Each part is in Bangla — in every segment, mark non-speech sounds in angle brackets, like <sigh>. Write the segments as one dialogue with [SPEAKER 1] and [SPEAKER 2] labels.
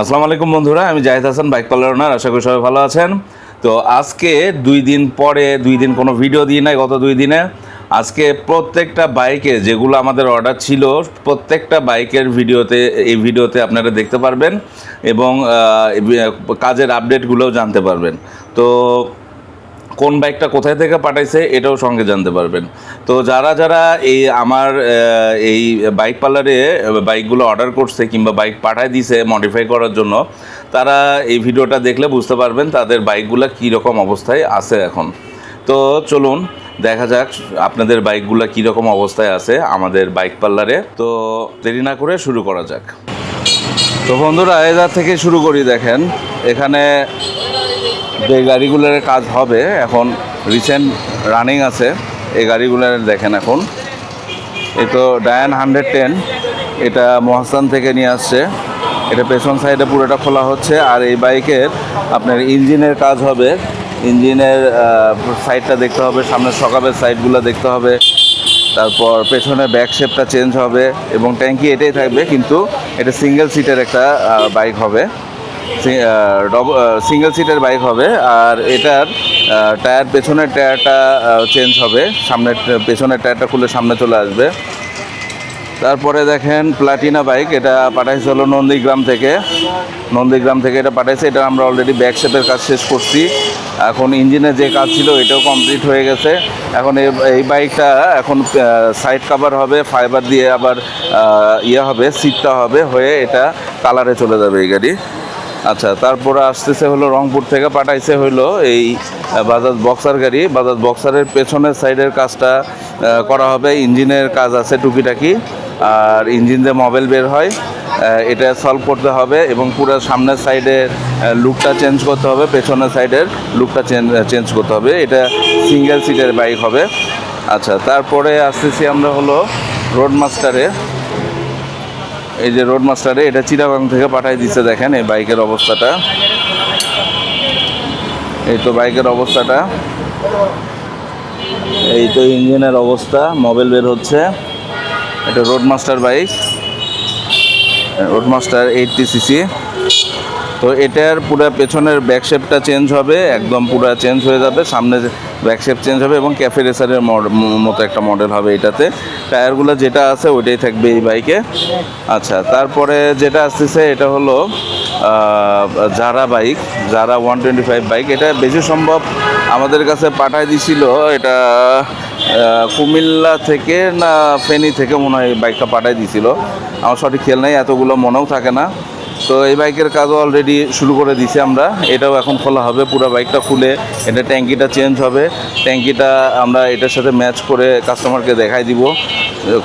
[SPEAKER 1] আসসালামু আলাইকুম বন্ধুরা, আমি Zahid Hasan, bike parlour owner, আশা করি সবাই ভালো আছেন। তো আজকে দুই দিন পরে, দুই দিন কোনো ভিডিও দিই নাই গত দুই দিনে। আজকে প্রত্যেকটা বাইকে যেগুলো আমাদের অর্ডার ছিল, প্রত্যেকটা বাইকের ভিডিওতে, এই ভিডিওতে আপনারা দেখতে পারবেন এবং কাজের আপডেটগুলোও জানতে পারবেন। তো কোন বাইকটা কোথায় থেকে পাঠাইছে এটাও সঙ্গে জানতে পারবেন। তো যারা যারা এই আমার এই বাইক পার্লারে বাইকগুলো অর্ডার করছে কিংবা বাইক পাঠায় দিছে মডিফাই করার জন্য, তারা এই ভিডিওটা দেখলে বুঝতে পারবেন তাদের বাইকগুলো কী রকম অবস্থায় আছে এখন। তো চলুন, দেখা যাক আপনাদের বাইকগুলো কী রকম অবস্থায় আছে আমাদের বাইক পার্লারে। তো দেরি না করে শুরু করা যাক। তো বন্ধুরা এজার থেকে শুরু করি দেখেন, এখানে যে গাড়িগুলোর কাজ হবে, এখন রিসেন্ট রানিং আছে। এই গাড়িগুলোর দেখেন এখন। এই তো ডায়ান হান্ড্রেড টেন এটা মহাস্থান থেকে নিয়ে আসছে। এটা পেছন সাইডে পুরোটা খোলা হচ্ছে। আর এই বাইকের আপনার ইঞ্জিনের কাজ হবে। ইঞ্জিনের সাইডটা দেখতে হবে। সামনের সকাবের সাইডগুলো দেখতে হবে। তারপর পেছনে ব্যাক শেপটা চেঞ্জ হবে। এবং ট্যাঙ্কি এটাই থাকবে, কিন্তু এটা সিঙ্গেল সিটের একটা বাইক হবে। সিঙ্গেল সিটের বাইক হবে। আর এটার টায়ার পেছনের টায়ারটা চেঞ্জ হবে। সামনের, পেছনের টায়ারটা খুলে সামনে চলে আসবে। তারপরে দেখেন প্লাটিনা বাইক এটা পাঠাইছে হলো নন্দীগ্রাম থেকে। নন্দীগ্রাম থেকে এটা পাঠাইছে, এটা আমরা অলরেডি ব্যাক শেপের কাজ শেষ করছি। এখন ইঞ্জিনের যে কাজ ছিল, এটাও কমপ্লিট হয়ে গেছে। এখন এই এই বাইকটা এখন সাইড কাভার হবে ফাইবার দিয়ে আবার ইয়ে হবে সিটটা হবে, হয়ে এটা কালারে চলে যাবে এই গাড়ি। আচ্ছা তারপরে আসতেছে হলো রংপুর থেকে পাঠাইছে হলো এই বাজাজ বক্সার গাড়ি। বাজাজ বক্সারের পেছনের সাইডের কাজটা করা হবে। ইঞ্জিনের কাজ আছে টুকিটাকি। আর ইঞ্জিন দিয়ে মোবাইল বের হয়। এটা সলভ করতে হবে এবং পুরো সামনের সাইডের লুকটা চেঞ্জ করতে হবে। পেছনের সাইডের লুকটা চেঞ্জ চেঞ্জ করতে হবে। এটা সিঙ্গেল সিটের বাইক হবে। আচ্ছা তারপরে আসতেছি আমরা হলো রোড মাস্টারে এই যে রোড মাস্টারে এটা চিরাবাং থেকে পাঠাই দিচ্ছে দেখেন এই বাইকের অবস্থাটা। এই তো বাইকের অবস্থাটা। এই তো ইঞ্জিনের অবস্থা মোবাইল বের হচ্ছে। এটা road master bike. Road master eighty CC তো এটার পুরো পেছনের ব্যাকশেপটা চেঞ্জ হবে, একদম পুরো চেঞ্জ হয়ে যাবে, সামনে ব্যাক শেপ চেঞ্জ হবে এবং ক্যাফে রেসারের মতো একটা মডেল হবে এটাতে। টায়ারগুলো যেটা আছে ওইটাই থাকবে এই বাইকে আচ্ছা তারপরে যেটা আসতেছে এটা হলো যারা বাইক যারা ওয়ান টোয়েন্টি ফাইভ বাইক এটা বেশি সম্ভব আমাদের কাছে পাঠায় দিছিল, এটা কুমিল্লা থেকে না ফেনি থেকে মনে হয় বাইকটা পাঠায় দিছিল। আমার সঠিক খেয়াল নেই, এতগুলো মনেও থাকে না। তো এই বাইকের কাজও অলরেডি শুরু করে দিছি আমরা। এটাও এখন খোলা হবে, পুরো বাইকটা খুলে এটা ট্যাঙ্কিটা চেঞ্জ হবে। ট্যাঙ্কিটা আমরা এটার সাথে ম্যাচ করে কাস্টমারকে দেখাই দিব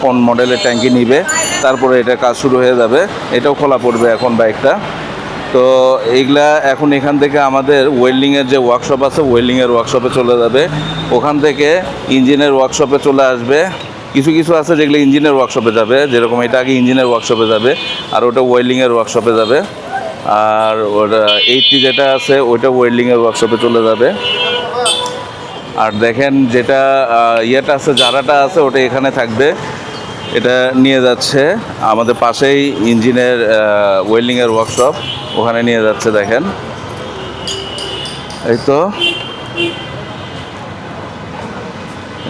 [SPEAKER 1] কোন মডেলের ট্যাঙ্কি নিবে। তারপরে এটা কাজ শুরু হয়ে যাবে। এটাও খোলা পড়বে এখন বাইকটা। তো এইগুলা এখন এখান থেকে আমাদের ওয়েল্ডিংয়ের যে ওয়ার্কশপ আছে ওয়েল্ডিংয়ের ওয়ার্কশপে চলে যাবে। ওখান থেকে ইঞ্জিনের ওয়ার্কশপে চলে আসবে। কিছু কিছু আছে যেগুলো ইঞ্জিনের ওয়ার্কশপে যাবে, যেরকম এটা আগে ইঞ্জিনের ওয়ার্কশপে যাবে, আর ওটা ওয়েল্ডিংয়ের ওয়ার্কশপে যাবে, আর ওটা এইটটি যেটা আছে, ওইটা ওয়েল্ডিংয়ের ওয়ার্কশপে চলে যাবে। আর দেখেন যেটা ইয়েটা আছে, জারাটা আছে, ওটা এখানে থাকবে, এটা নিয়ে যাচ্ছে, আমাদের পাশেই ইঞ্জিনের ওয়েল্ডিংয়ের ওয়ার্কশপ ওখানে নিয়ে যাচ্ছে, দেখেন। এই তো।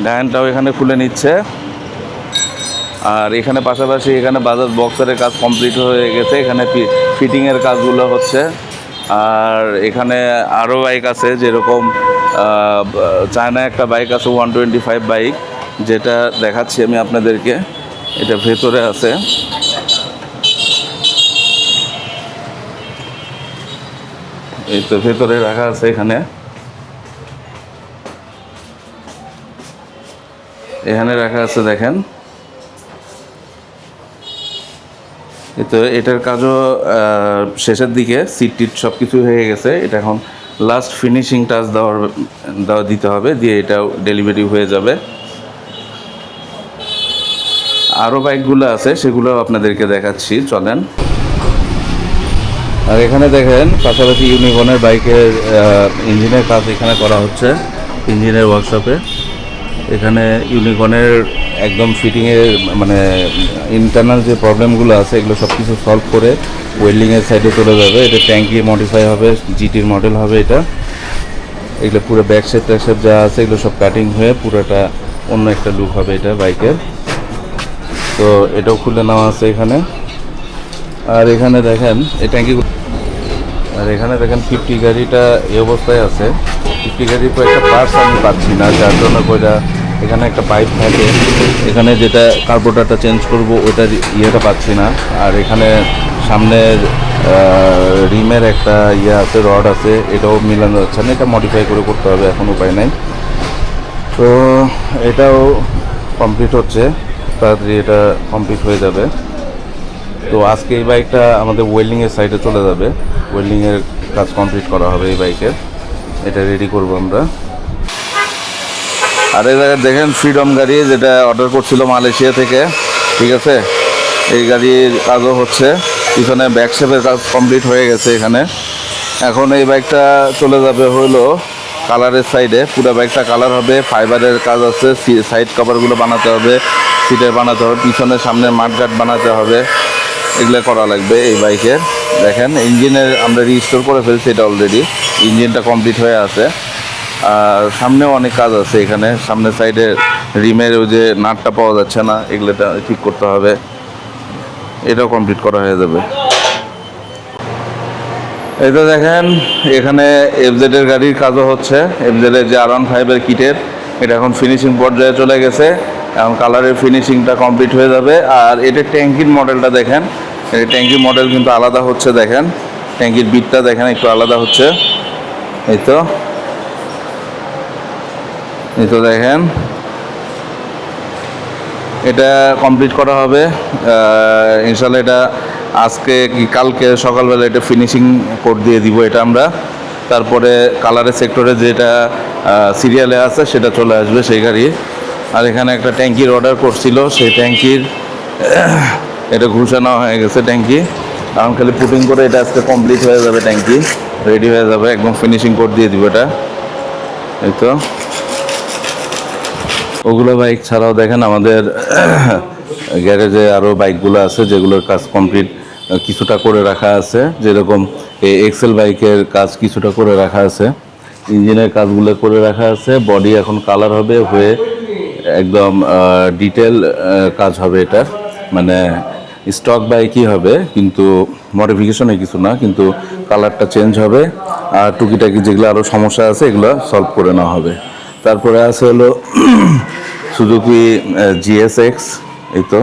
[SPEAKER 1] ডায়নটাও এখানে খুলে নিচ্ছে। আর এখানে পাশাপাশি এখানে বাজাজ বক্সারের কাজ কমপ্লিট হয়ে গেছে। এখানে ফিটিংয়ের কাজগুলো হচ্ছে। আর এখানে আরও বাইক আছে, যেরকম চায়না একটা বাইক আছে ওয়ান টোয়েন্টি ফাইভ বাইক যেটা দেখাচ্ছি আমি আপনাদেরকে। এটা ভেতরে আছে। এই তো ভেতরে রাখা আছে এখানে। এখানে রাখা আছে দেখেন এই তো এটার কাজও শেষের দিকে সিট টিট সব কিছু হয়ে গেছে। এটা এখন লাস্ট ফিনিশিং টাচ দেওয়ার, দেওয়া দিতে হবে, দিয়ে এটাও ডেলিভারি হয়ে যাবে। আরও বাইকগুলো আছে, সেগুলো আপনাদেরকে দেখাচ্ছি, চলেন। আর এখানে দেখেন, পাশাপাশি ইউনিকনের বাইকের ইঞ্জিনের কাজ এখানে করা হচ্ছে ইঞ্জিনের ওয়ার্কশপে এখানে ইউনিকনের একদম ফিটিংয়ের মানে ইন্টারনাল যে প্রবলেমগুলো আছে, এগুলো সব কিছু সলভ করে ওয়েল্ডিংয়ের সাইডে চলে যাবে। এটা ট্যাঙ্কি মডিফাই হবে জিটির মডেল হবে এটা। এগুলো পুরো ব্যাক সেট ট্যাক শেপ যা আছে, এগুলো সব কাটিং হয়ে পুরোটা অন্য একটা লুক হবে এটা বাইকের। তো এটাও খুলে নেওয়া আছে এখানে। আর এখানে দেখেন, এই ট্যাঙ্কি আর এখানে দেখেন ফিফটি গাড়িটা এই অবস্থায় আছে। ফিফটি গাড়ির কয়েকটা পার্টস আমি পাচ্ছি না, যার জন্য কয়টা এখানে একটা পাইপ থাকে। এখানে যেটা কার্বোটারটা চেঞ্জ করব ওটার ইয়েটা পাচ্ছি না। আর এখানে সামনের রিমের একটা ইয়ে আছে রড আছে, এটাও মিলানো যাচ্ছে না। এটা মডিফাই করে করতে হবে, এখন উপায় নাই। তো এটাও কমপ্লিট হচ্ছে। তাড়াতাড়ি এটা কমপ্লিট হয়ে যাবে। তো আজকে এই বাইকটা আমাদের ওয়েল্ডিংয়ের সাইডে চলে যাবে। ওয়েল্ডিংয়ের কাজ কমপ্লিট করা হবে এই বাইকের এটা রেডি করব আমরা। আর এই জায়গায় দেখেন ফ্রিডম গাড়ি যেটা অর্ডার করছিল মালয়েশিয়া থেকে, ঠিক আছে? এই গাড়ির কাজও হচ্ছে। পিছনে ব্যাক শেপের কাজ কমপ্লিট হয়ে গেছে এখানে। এখন এই বাইকটা চলে যাবে হলো কালারের সাইডে পুরো বাইকটা কালার হবে ফাইবারের কাজ আছে সাইড কভারগুলো বানাতে হবে সিটের বানাতে হবে, পিছনে সামনে মাঠঘাট বানাতে হবে। এগুলো করা লাগবে এই বাইকের দেখেন ইঞ্জিনের আমরা রিস্টোর করে ফেলছি এটা অলরেডি ইঞ্জিনটা কমপ্লিট হয়ে আছে। সামনেও অনেক কাজ আছে এখানে। সামনের সাইডে রিমের ওই যে নাটটা পাওয়া যাচ্ছে না, এগুলোটা ঠিক করতে হবে। এটাও কমপ্লিট করা হয়ে যাবে। এই তো দেখেন, এখানে এফজেড এর গাড়ির কাজও হচ্ছে। এফজেড এর যে আর ওয়ান ফাইভের কিটের, এটা এখন ফিনিশিং পর্যায়ে চলে গেছে। এখন কালারের ফিনিশিংটা কমপ্লিট হয়ে যাবে। আর এটা ট্যাঙ্কির মডেলটা দেখেন। এই ট্যাঙ্কির মডেল কিন্তু আলাদা হচ্ছে, দেখেন। ট্যাঙ্কির বিটটা দেখেন, একটু আলাদা হচ্ছে। এই তো। এই তো দেখেন। এটা কমপ্লিট করা হবে। ইনশাল্লাহ এটা আজকে কি কালকে সকালবেলা এটা ফিনিশিং কোড দিয়ে দিব এটা আমরা। তারপরে কালারের সেক্টরে যেটা সিরিয়ালে আছে সেটা চলে আসবে সেই গাড়ি। আর এখানে একটা ট্যাঙ্কির অর্ডার করছিল, সেই ট্যাঙ্কির, <coughs> এটা ঘুষানো হয়ে গেছে ট্যাঙ্কি। এখন খালি পুটিং করে এটা আজকে কমপ্লিট হয়ে যাবে ট্যাঙ্কি রেডি হয়ে যাবে, একদম ফিনিশিং কোড দিয়ে দিব এটা। এই তো। ওগুলো বাইক ছাড়াও দেখেন আমাদের <clears throat> গ্যারেজে আরও বাইকগুলো আছে যেগুলোর কাজ কমপ্লিট কিছুটা করে রাখা আছে। যেরকম এই এক্সেল বাইকের কাজ কিছুটা করে রাখা আছে। ইঞ্জিনের কাজগুলো করে রাখা আছে। বডি এখন কালার হবে হয়ে একদম ডিটেল কাজ হবে এটার। মানে স্টক বাইকই হবে, কিন্তু মডিফিকেশনে কিছু না, কিন্তু কালারটা চেঞ্জ হবে। আর টুকিটাকি যেগুলো আরও সমস্যা আছে, এগুলো সলভ করে নেওয়া হবে। তারপরে আছে হলো সুজুকি জিএসএক্স এই তো।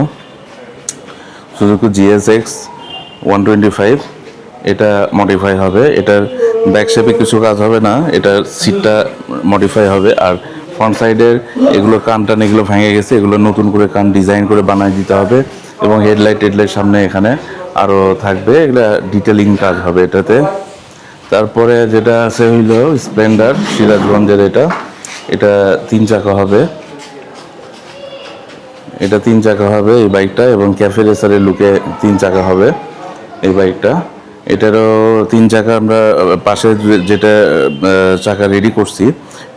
[SPEAKER 1] Suzuki GSX one twenty five এটা মডিফাই হবে। এটার ব্যাক শেপে কিছু কাজ হবে না, এটার সিটটা মডিফাই হবে। আর ফ্রন্ট সাইডের এগুলো কান টান এগুলো ভেঙে গেছে, এগুলো নতুন করে কান ডিজাইন করে বানিয়ে দিতে হবে। এবং হেডলাইট টেডলাইট সামনে এখানে আরও থাকবে, এগুলো ডিটেলিং কাজ হবে এটাতে। তারপরে যেটা আছে হইল স্প্লেন্ডার সিরাজগঞ্জের এটা। এটা তিন চাকা হবে। এটা তিন চাকা হবে এই বাইকটা এবং ক্যাফে রেসারের লুকে তিন চাকা হবে এই বাইকটা। এটারও তিন চাকা আমরা পাশে যেটা চাকা রেডি করছি,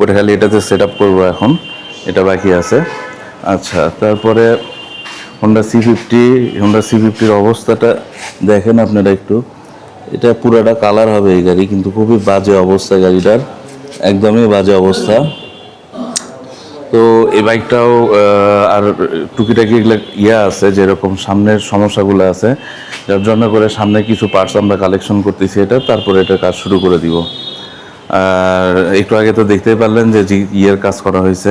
[SPEAKER 1] ওটা খালি এটাতে সেট আপ করব এখন। এটা বাকি আছে। আচ্ছা তারপরে Honda C fifty Honda C ফিফটির অবস্থাটা দেখেন আপনারা একটু। এটা পুরাটা কালার হবে এই গাড়ি, কিন্তু খুবই বাজে অবস্থা গাড়িটার। একদমই বাজে অবস্থা। তো এই বাইকটাও আর টুকিটাকি ইয়ে আছে, যেরকম সামনের সমস্যাগুলো আছে, যার জন্য করে সামনে কিছু পার্টস আমরা কালেকশন করতেছি এটা, তারপরে এটা কাজ শুরু করে দিব। আর একটু আগে তো দেখতেই পারলেন যে ইয়ের কাজ করা হয়েছে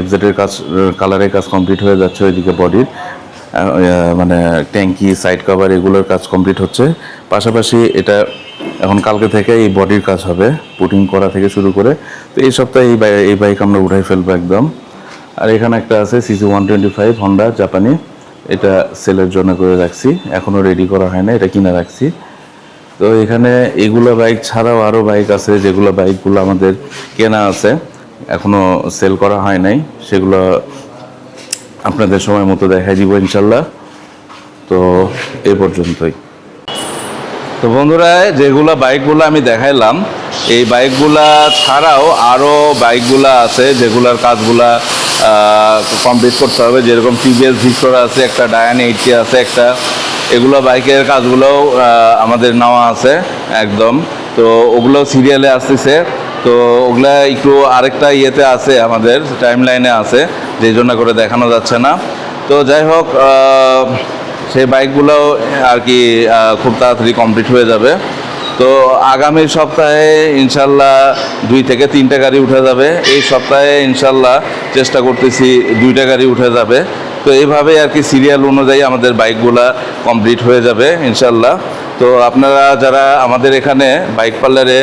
[SPEAKER 1] এফজেডের কাজ কালারের কাজ কমপ্লিট হয়ে যাচ্ছে ওইদিকে বডির মানে ট্যাঙ্কি সাইড কভার এগুলোর কাজ কমপ্লিট হচ্ছে। পাশাপাশি এটা এখন কালকে থেকে এই বডির কাজ হবে পুটিং করা থেকে শুরু করে। তো এই সপ্তাহে এই বাই- এই বাইক আমরা উঠাই ফেলব একদম। আর এখানে একটা আছে CC one twenty five Honda জাপানি এটা সেলের জন্য করে রাখছি। এখনও রেডি করা হয় না, এটা কিনে রাখছি। তো এখানে এগুলো বাইক ছাড়াও আরও বাইক আছে, যেগুলো বাইকগুলো আমাদের কেনা আছে। এখনও সেল করা হয় নাই। সেগুলো আপনাদের সময় মতো দেখাই দিব ইনশাল্লাহ। তো এ পর্যন্তই। তো বন্ধুরা, যেগুলো বাইকগুলো আমি দেখাইলাম, এই বাইকগুলা ছাড়াও আরও বাইকগুলা আছে যেগুলোর কাজগুলা কমপ্লিট করতে হবে। যেরকম টিভিএস ভিক্টর আছে, একটা ডায়ান এইটটি আছে, একটা এগুলো বাইকের কাজগুলোও আমাদের নেওয়া আছে একদম। তো ওগুলো সিরিয়ালে আসতেছে। তো ওগুলা একটু আরেকটা ইয়েতে আছে, আমাদের টাইম লাইনে আছে, যেই জন্য করে দেখানো যাচ্ছে না। তো যাই হোক সেই বাইকগুলো আর কি খুব তাড়াতাড়ি কমপ্লিট হয়ে যাবে। তো আগামী সপ্তাহে ইনশাল্লাহ দুই থেকে তিনটা গাড়ি উঠে যাবে। এই সপ্তাহে ইনশাল্লাহ চেষ্টা করতেছি দুইটা গাড়ি উঠে যাবে। তো এইভাবেই আর কি সিরিয়াল অনুযায়ী আমাদের বাইকগুলা কমপ্লিট হয়ে যাবে ইনশাল্লাহ। তো আপনারা যারা আমাদের এখানে বাইক পার্লারে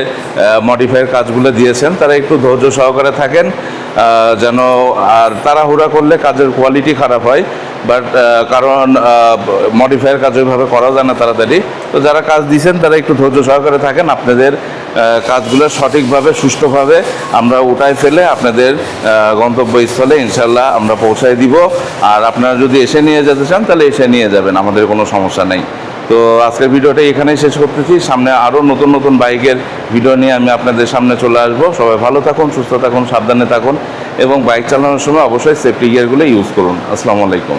[SPEAKER 1] মডিফাইয়ের কাজগুলো দিয়েছেন, তারা একটু ধৈর্য সহকারে থাকেন। যেন আর তাড়াহুড়া করলে কাজের কোয়ালিটি খারাপ হয়। বাট কারণ মডিফাইয়ের কাজ ওইভাবে করা যায় না তাড়াতাড়ি। তো যারা কাজ দিয়েছেন, তারা একটু ধৈর্য সহকারে থাকেন। আপনাদের কাজগুলো সঠিকভাবে, সুষ্ঠুভাবে আমরা উঠায় ফেলে আপনাদের গন্তব্যস্থলে ইনশাল্লাহ আমরা পৌঁছায় দিব। আর আপনারা যদি এসে নিয়ে যেতে চান, তাহলে এসে নিয়ে যাবেন। আমাদের কোনো সমস্যা নেই। তো আজকের ভিডিওটা এখানেই শেষ করতেছি। সামনে আরও নতুন নতুন বাইকের ভিডিও নিয়ে আমি আপনাদের সামনে চলে আসব। সবাই ভালো থাকুন, সুস্থ থাকুন, সাবধানে থাকুন। এবং বাইক চালানোর সময় অবশ্যই সেফটি গিয়ারগুলো ইউজ করুন। আসসালামু আলাইকুম।